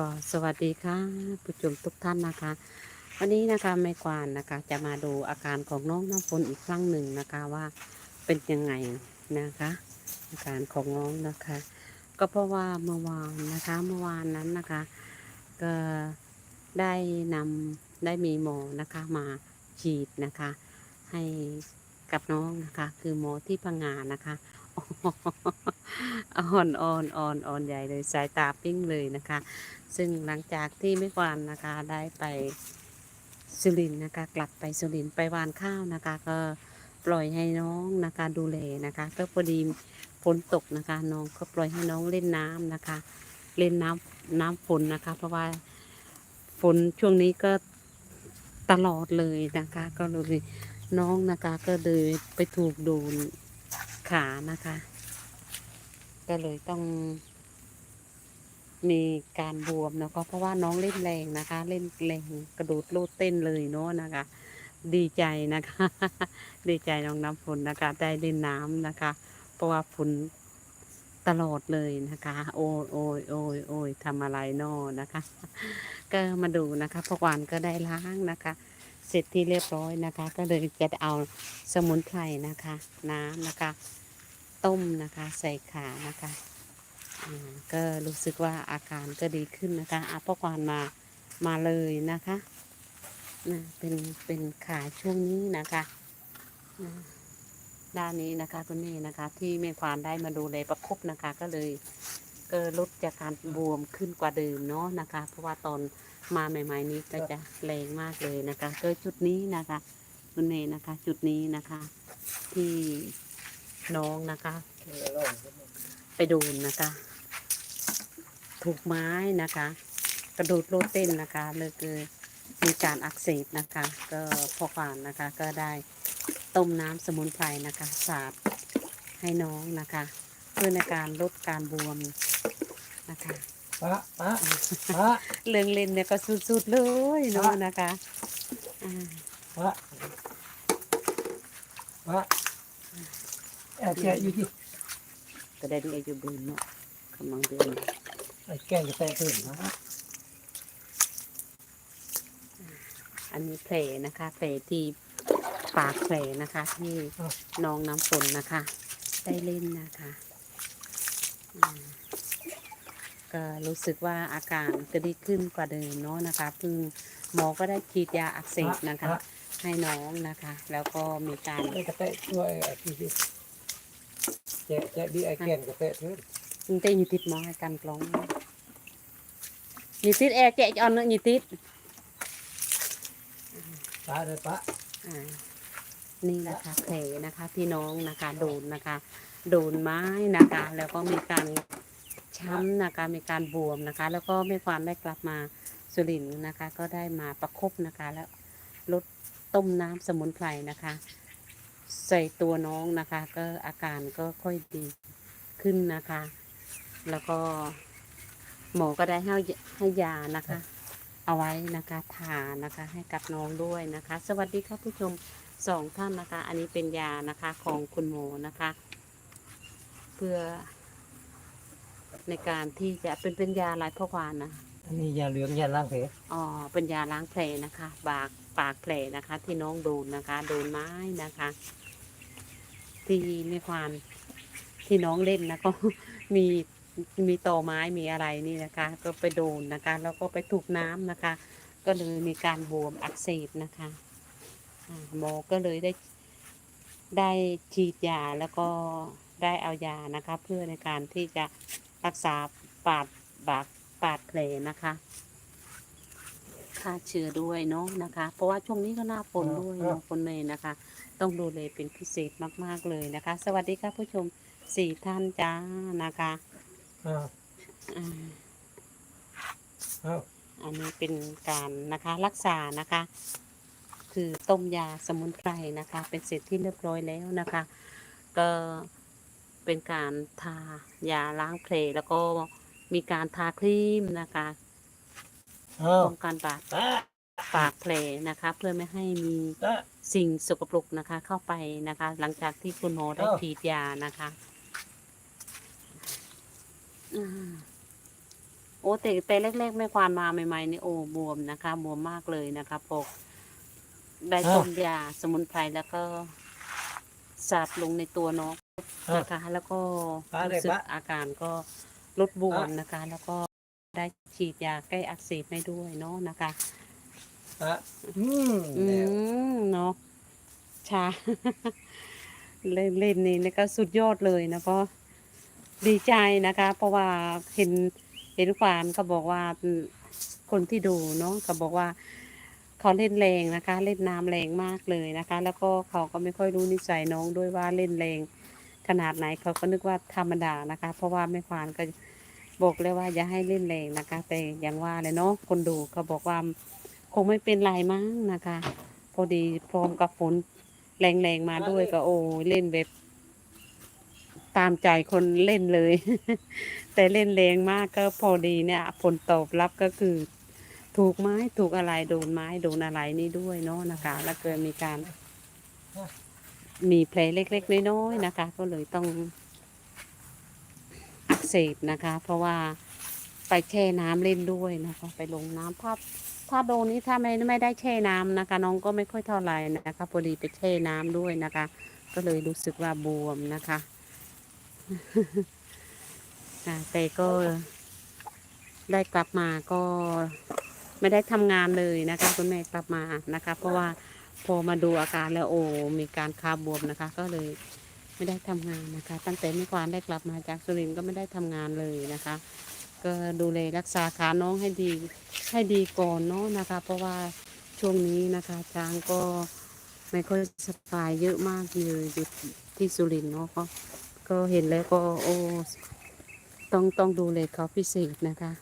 ก็สวัสดีค่ะผู้ชมทุกท่านนะคะ วันนี้นะคะแม่กวานนะคะ จะมาดูอาการของน้องน้ำฝนอีกครั้งหนึ่งนะคะว่าเป็นยังไงนะคะ อาการของน้องนะคะ ก็เพราะว่าเมื่อวานนะคะเมื่อวานนั้นนะคะ ก็ได้นำได้มีหมอนะคะมาฉีดนะคะ ให้กับน้องนะคะ คือหมอที่พังงานนะคะ อ่อนอ่อนอ่อนอ่อนใหญ่เลยสายตาปิ้งเลยนะคะ ซึ่งหลังจากที่ไม่กวานนะคะ ได้ไปสุรินนะคะ กลับไปสุรินไปวานข้าวนะคะ ก็ปล่อยให้น้องนะคะดูแลนะคะก็พอดีฝนตกนะคะน้องก็ปล่อยให้น้องเล่นน้ำนะคะ เล่นน้ำน้ำฝนนะคะ เพราะว่าฝนช่วงนี้ก็ตลอดเลยนะคะ ก็เลยน้องนะคะก็เลยไปถูกโดน ขานะคะ ก็เลยต้อง มีการบวมนะคะเพราะว่าน้องเล่นแรงนะคะ เล่นแรงกระโดดโลดเต้นเลยเนาะนะคะ ดีใจนะคะ ดีใจน้องน้ำฝนนะคะ ได้เล่นน้ำนะคะ เพราะว่าฝนตลอดเลยนะคะ โอ้ยโอ้ยโอ้ยโอ้ยทำอะไรนอนะคะ ก็มาดูนะคะพกวานก็ได้ล้างนะคะ เสร็จที่เรียบร้อยนะคะ ก็เลยจะเอาสมุนไพรนะคะ น้ำนะคะ ต้มนะคะ ใส่ขานะคะก็รู้สึกว่าอาการก็ดีขึ้นนะคะอาพกวานมามาเลยนะคะนะเป็นเป็นขาช่วงนี้นะคะนะด้านนี้นะคะคุณแม่นะคะที่แม่ควานได้มาดูแลประคบนะคะ ก็เลยก็ลดจากการบวมขึ้นกว่าเดิมเนาะนะคะ เพราะว่าตอน มาใหม่ ๆ นี้ก็จะแรงมากเลยนะคะก็จุดนี้นะคะคุณแม่นะคะ จุดนี้นะคะ ที่น้องนะคะ ไปโดนนะคะ ถูกไม้นะคะ กระโดดโลดเต้นนะคะเลยคือมีการอักเสบนะคะ ก็พอผ่านนะคะ ก็ได้ต้มน้ำสมุนไพรนะคะสาดให้น้องนะคะ เพื่อในการลดการบวมนะคะ ปะปะปะ เรื่องเล่นเนี่ยก็สุดๆเลยเนาะนะคะอ่าปะปะไอ้แกอยู่ที่ก็ได้ดีอายุบืนเนาะกำลังเดือนไอ้แกจะแตะตื่นนะอันนี้แผลนะคะแผลที่ปากแผลนะคะ ที่น้องน้ำฝนนะคะ ได้เล่นนะคะ อืม ก็รู้สึกว่าอาการก็ดีขึ้นกว่าเดิมเนาะนะคะเพิ่งหมอก็ได้ฉีดยาอักเสบนะคะ ให้น้องนะคะ แล้วก็มีการไอ้กระแตะช่วยไอ้ที่ที่แกะแกะดีไอ้แกนกระแตะตื่นมึงจะอยู่ติดหมอให้กันกลองอยู่ติดแอร์แกะจอนเนอะอยู่ติดปะเลยปะอ่านี่นะคะแผลนะคะพี่น้องนะคะ โดนนะคะ โดนไม้นะคะ แล้วก็มีการ ช้ำนะคะมีการบวมนะคะ แล้วก็ไม่ความได้กลับมาสุรินนะคะ ก็ได้มาประคบนะคะ แล้วลดต้มน้ำสมุนไพรนะคะ ใส่ตัวน้องนะคะ ก็อาการก็ค่อยดีขึ้นนะคะ แล้วก็หมอก็ได้ให้ให้ยานะคะ เอาไว้นะคะทานะคะ ให้กับน้องด้วยนะคะ สวัสดีครับผู้ชมสองท่านนะคะ อันนี้เป็นยานะคะของคุณหมอนะคะ เพื่อ ในการที่จะเป็นเป็นยาลายพกวานนะอันนี้ยาเหลืองยาล้างแผลอ๋อเป็นยาล้างแผลนะคะบากปากแผลนะคะ ที่น้องโดนนะคะ โดนไม้นะคะ ที่ไม่ควานที่น้องเล่นนะก็มีมีต่อไม้มีอะไรนี่นะคะ ก็ไปโดนนะคะ แล้วก็ไปถูกน้ำนะคะ ก็เลยมีการบวมอักเสบนะคะอ่าหมอก็เลยได้ได้ฉีดยาแล้วก็ได้เอายานะคะ เพื่อในการที่จะ รักษาปาดบากปาดแผลนะคะฆ่าเชื้อด้วยเนาะนะคะ เพราะว่าช่วงนี้ก็หน้าฝนด้วยเนาะฝนเมย์นะคะ ต้องดูเลยเป็นพิเศษมาก ๆเลยนะคะ สวัสดีค่ะผู้ชมสี่ท่านจ้านะคะอ้าวอ่าอ้าวอันนี้เป็นการนะคะรักษานะคะ คือต้มยาสมุนไพรนะคะ เป็นเสร็จที่เรียบร้อยแล้วนะคะ ก็ เป็นการทายาล้างแผลแล้วก็มีการทาครีมนะคะอ้าวป้องกันบาดปะปากแผลนะคะ เพื่อไม่ให้มีปะสิ่งสกปรกนะคะ เข้าไปนะคะ หลังจากที่คุณหมอได้อ้าวฉีดยานะคะอ่าโอ้แต่แต่แรกๆแม่ควานมาใหม่ๆนี่โอ้บวมนะคะบวมมากเลยนะคะพกได้ต้มยาสมุนไพรแล้วก็สาดลงในตัวน้องอะ นะคะแล้วก็อะรู้สึกเด็กละอาการก็ลดบวมอะนะคะ แล้วก็ได้ฉีดยาแก้อักเสบให้ด้วยเนาะนะคะอะอืมอืแล้วมเนาะชาเล่นเล่นนี่นี่ก็สุดยอดเลยนะก็ดีใจนะคะ เพราะว่าเห็นเห็นควานก็บอกว่าอืมคนที่ดูเนาะก็บอกว่าเขาเล่นแรงนะคะ เล่นน้ำแรงมากเลยนะคะ แล้วก็เขาก็ไม่ค่อยรู้นิสัยน้องด้วยว่าเล่นแรง ขนาดไหนเขาก็นึกว่าธรรมดานะคะ เพราะว่าแม่ควานก็บอกเลยว่าอย่าให้เล่นแรงนะคะ แต่อย่างว่าเลยเนาะคนดูเขาบอกว่าคงไม่เป็นไรมั้งนะคะ พอดีพร้อมกับฝนแรงๆมาด้วยก็โอ้เล่นแบบตามใจคนเล่นเลย แต่เล่นแรงมากก็พอดีเนี่ยผลตอบรับก็คือ ถูกไม้ถูกอะไรโดนไม้โดนอะไรนี่ด้วยเนาะนะคะ แล้วเกิดมีการ มีแผลเล็ก ๆ น้อยๆนะคะ ก็เลยต้องอักเสบนะคะ เพราะว่าไปแช่น้ำเล่นด้วยนะคะ ไปลงน้ำถ้าถ้าโดนนี้ถ้าไม่ไม่ได้แช่น้ำนะคะ น้องก็ไม่ค่อยเท่าไหร่นะคะพอดีไปแช่น้ำด้วยนะคะ ก็เลยรู้สึกว่าบวมนะคะค่ะแต่ก็ได้กลับมาก็ไม่ได้ทำงานเลยนะคะ คุณแม่กลับมานะคะ เพราะว่า พอมาดูอาการแล้วโอ้มีการคาบวมนะคะ ก็เลยไม่ได้ทำงานนะคะ ตั้งแต่เมื่อวานได้กลับมาจากสุรินทร์ก็ไม่ได้ทำงานเลยนะคะ ก็ดูแลรักษาขาน้องให้ดีให้ดีก่อนเนาะนะคะ เพราะว่าช่วงนี้นะคะช้างก็ไม่ค่อยสบายเยอะมากเลยอยู่ที่สุรินทร์เนาะก็ก็เห็นแล้วก็โอ้ต้องต้องดูแลเขาพิเศษนะคะ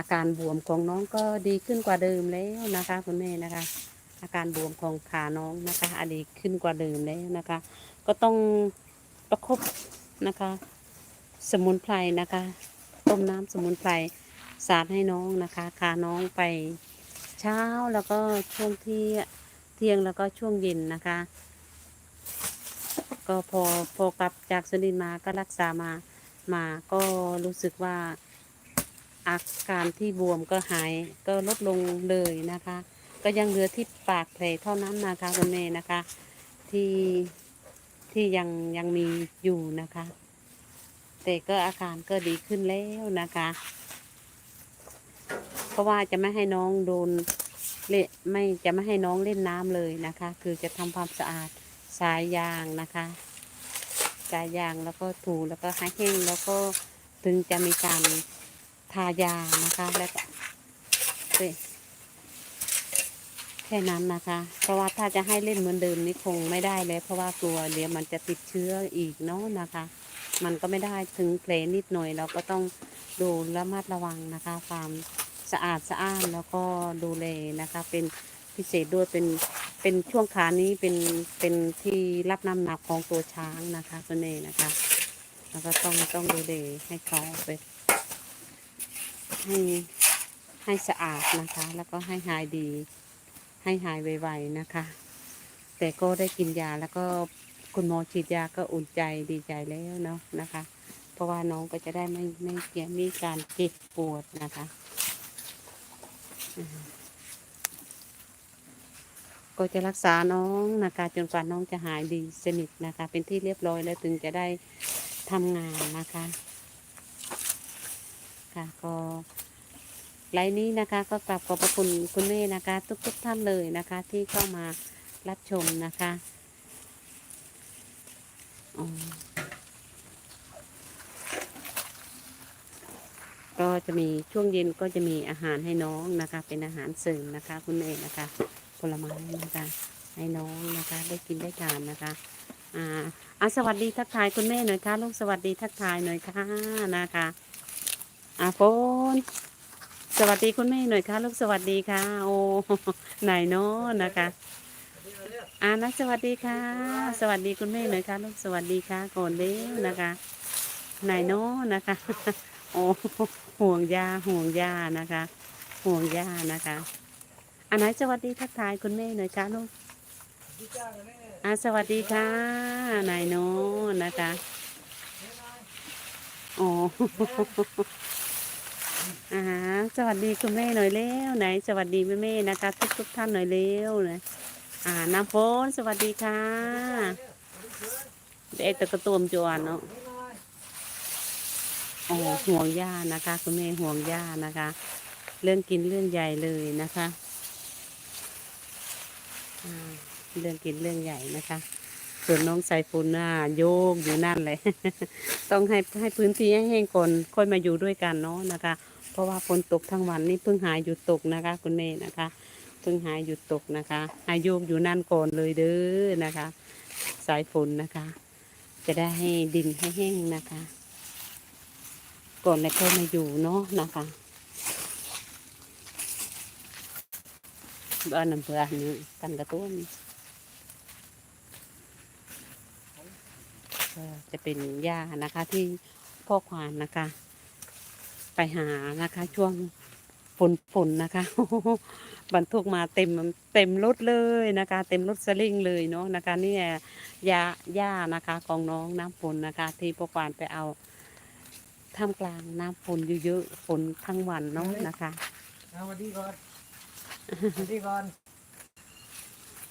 อาการบวมของน้องก็ดีขึ้นกว่าเดิมแล้วนะคะคุณแม่นะคะ อาการบวมของขาน้องนะคะอะดีขึ้นกว่าเดิมแล้วนะคะ ก็ต้องประคบนะคะ สมุนไพรนะคะ ต้มน้ำสมุนไพรสาดให้น้องนะคะขาน้องไปเช้าแล้วก็ช่วงที่เที่ยงแล้วก็ช่วงเย็นนะคะ ก็พอพอกลับจากสุรินมาก็รักษามามาก็รู้สึกว่า อาการที่บวมก็หายก็ลดลงเลยนะคะ ก็ยังเหลือที่ปากแผลเท่านั้นนะคะคุณแม่นะคะ ที่ที่ยังยังมีอยู่นะคะ แต่ก็อาการก็ดีขึ้นแล้วนะคะ เพราะว่าจะไม่ให้น้องโดนเละไม่จะไม่ให้น้องเล่นน้ำเลยนะคะ คือจะทำความสะอาดสายยางนะคะสายยางแล้วก็ถูแล้วก็ให้แห้งแล้วก็ถึงจะมีการ ทายานะคะแล้วก็แค่นั้นนะคะ เพราะว่าถ้าจะให้เล่นเหมือนเดิมนี่คงไม่ได้แล้ว เพราะว่ากลัวเดี๋ยวมันจะติดเชื้ออีกเนาะนะคะ มันก็ไม่ได้ถึงแผลนิดหน่อยเราก็ต้องดูระมัดระวังนะคะ ความสะอาดสะอ้านแล้วก็ดูแลนะคะ เป็นพิเศษด้วยเป็นเป็นช่วงขานี้เป็นเป็นที่รับน้ำหนักของตัวช้างนะคะตัวเอนะคะแล้วก็ต้องต้องดูแลให้เขาไป ให้ให้สะอาดนะคะ แล้วก็ให้หายดี ให้หายไวๆนะคะ แต่ก็ได้กินยาแล้วก็คุณหมอฉีดยาก็อุ่นใจดีใจแล้วเนาะนะคะ เพราะว่าน้องก็จะได้ไม่ไม่เกี่ยมีการเจ็บปวดนะคะ ก็จะรักษาน้องนะคะจนกว่าน้องจะหายดีสนิทนะคะ เป็นที่เรียบร้อยแล้วถึงจะได้ทำงานนะคะ ค่ะ ก็ไลน์นี้นะคะก็กลับขอบพระคุณคุณแม่นะคะ ทุกๆท่านเลยนะคะ ที่เข้ามารับชมนะคะก็จะมีช่วงเย็นก็จะมีอาหารให้น้องนะคะ เป็นอาหารเสริมนะคะ คุณแม่นะคะผลไม้นะคะให้น้องนะคะ ได้กินได้ทานนะคะอ่าอะสวัสดีทักทายคุณแม่หน่อยค่ะลูกสวัสดีทักทายหน่อยค่ะนะคะ อะโฟนสวัสดีคุณแม่หน่อยค่ะลูกสวัสดีค่ะ โอ้ไหนเนาะนะคะอานะสวัสดีค่ะ สวัสดีคุณแม่หน่อยค่ะลูกสวัสดีค่ะก่อนเด้วนะคะไหนเนาะนะคะ โอ้ห่วงยาห่วงยานะคะ ห่วงยานะคะอันไหนสวัสดีทักทายคุณแม่หน่อยค่ะลูกอาสวัสดีค่ะนายโนนะคะ โอ๋อ อ่าสวัสดีคุณแม่หน่อยเร็วไหน สวัสดีแม่แม่นะคะ ทุกทุกท่านหน่อยเร็วนะอ่าน้ำฝนสวัสดีค่ะเด็กตะกระตุมจวนเนาะอ๋อห่วงย่านะคะ คุณแม่ห่วงย่านะคะ เรื่องกินเรื่องใหญ่เลยนะคะเรื่องกินเรื่องใหญ่นะคะ ส่วนน้องสายฝนน่ะโยกอยู่นั่นเลย ต้องให้ให้พื้นที่แห้งก่อนค่อยมาอยู่ด้วยกันเนาะนะคะ เพราะว่าฝนตกทั้งวันนี่เพิ่งหายหยุดตกนะคะ คุณเมย์นะคะเพิ่งหายหยุดตกนะคะให้โยกอยู่นั่นก่อนเลยเด้อนะคะ สายฝนนะคะ จะได้ให้ดินให้แห้งนะคะ ก่อนแล้วค่อยมาอยู่เนาะนะคะบ้านน้ำเพื่อนนี่กันกระตุ้นจะเป็นหญ้านะคะที่พ่อควานนะคะ ไปหานะคะ ช่วงฝนฝนนะคะบรรทุกมาเต็มเต็มรถเลยนะคะ เต็มรถสลิงเลยเนาะนะคะเนี่ยยาหญ้านะคะของน้องน้ำฝนนะคะ ที่พ่อควานไปเอาท่ามกลางน้ำฝนเยอะๆฝนทั้งวันเนาะนะคะเอาสวัสดีก่อนสวัสดีก่อน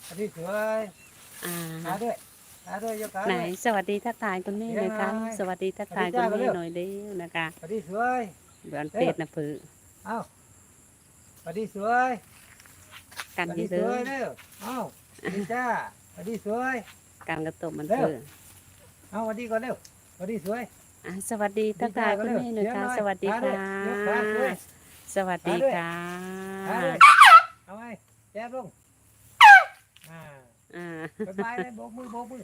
สวัสดีสวยอ่าขาด้วยขาด้วยยกขาไหนด้วยสวัสดีทักทายคุณแม่หน่อยค่ะเดี๋ยวหน่อยสวัสดีทักทายสวัคุสดีณจ้าแม่เร็วหน่อยเร็วนะคะสวัสดีสวย เบือนเป็ดนะผือเอาสวัสดีสวยกันสวัสอดียู่สเด้วอยเร็วเอาสวัสดีจ้าสวัสดีสวย กันกระตบมันเร็วเผือเอาสวัสดีก่อนเร็วสวัสดีสวย อะสวัสดีทักทายคุณแม่หน่อยค่ะสวัสดีค่ะสวัสดีค่ะขาด้วยเอาไว้แจ๊บลงอ่าอ่าบายบายเลยโบกมือโบกมือ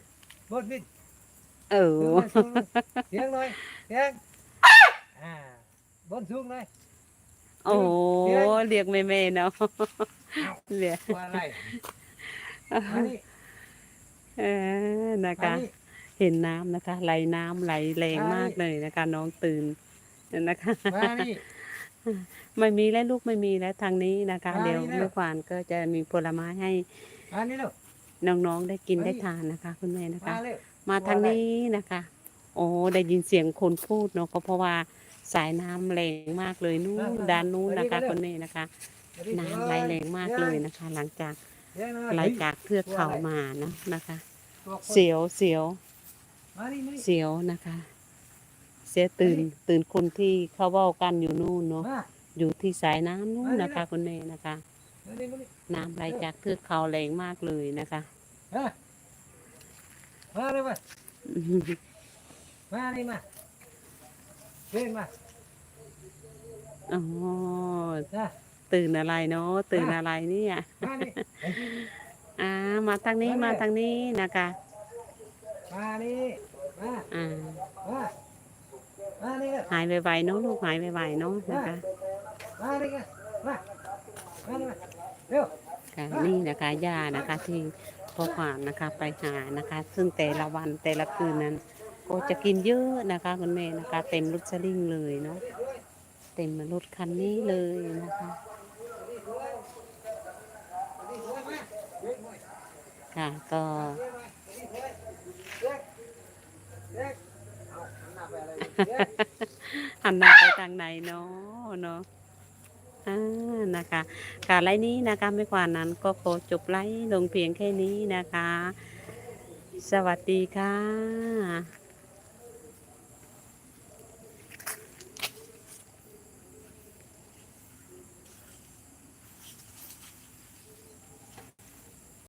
โบกมือเออสูงเลยสูงเลยเสียงหน่อยเสียงอ่า บนสูงเลย โอ้เรียกแม่แม่ๆเนาะเรียกว่าอะไรอันนี้เออนะอันคะ นี้เห็นน้ำนะคะ ไหลน้ำไหลแรงมากเลยนะคะ น้องตื่นนะคะ มานี่ ไม่มีแล้วลูกไม่มีแล้วทางนี้นะคะ มานี่เดี๋ยวเร็วแม่ควานก็จะมีผลไม้ให้อันนี้เร็ว น้องๆได้กินมานี่ ได้ทานนะคะ คุณแม่นะคะมาเร็ว มาทางนี้นะคะ โอ้ได้ยินเสียงคนพูดเนาะก็เพราะว่า สายน้ำแรงมากเลยนู่นด้านนู้นนะคะคุณแม่นะคะสวัสดีน้ำไหลแรงมากเลยนะคะ หลังจากเสียงหน่อยไหลจากเทือกเขามานะนะคะตัวคนเสียวเสียวมานี่มานี่เสียวนะคะ เสียตื่นตื่นคนที่เขาเว้ากันอยู่นู่นเนาะมาอยู่ที่สายน้ำนู่นมานี่นะคะคุณแม่นะคะมานี่มานี่น้ำไหลจากเทือกเขาแรงมากเลยนะคะฮะมาเลยมามานี่มา เดินมาอ๋อจ้า ตื่นอะไรเนาะตื่นอะไรเนี่ยมานี่อ่ามาทางนี้มามาเลยทางนี้นะคะมานี่มาอ่ามามานี่กันหายไวๆเนาะลูกหายไวๆเนาะนะคะ มานี่กันมามานี่มาเร็ว ค่ะนี่นะคะย่านะคะที่พ่อขวานนะคะไปหานะคะ ซึ่งแต่ละวันแต่ละคืนนั้น ก็จะกินเยอะนะคะคุณแม่นะคะ เต็มรถสลิงเลยเนาะเต็มรถคันนี้เลยนะคะค่ะก็หันหน้าไปทางไหนเนาะเนาะอ่านะคะค่ะไลน์นี้นะคะไม่กว่านั้นก็ขอจบไลน์ลงเพียงแค่นี้นะคะ สวัสดีค่ะ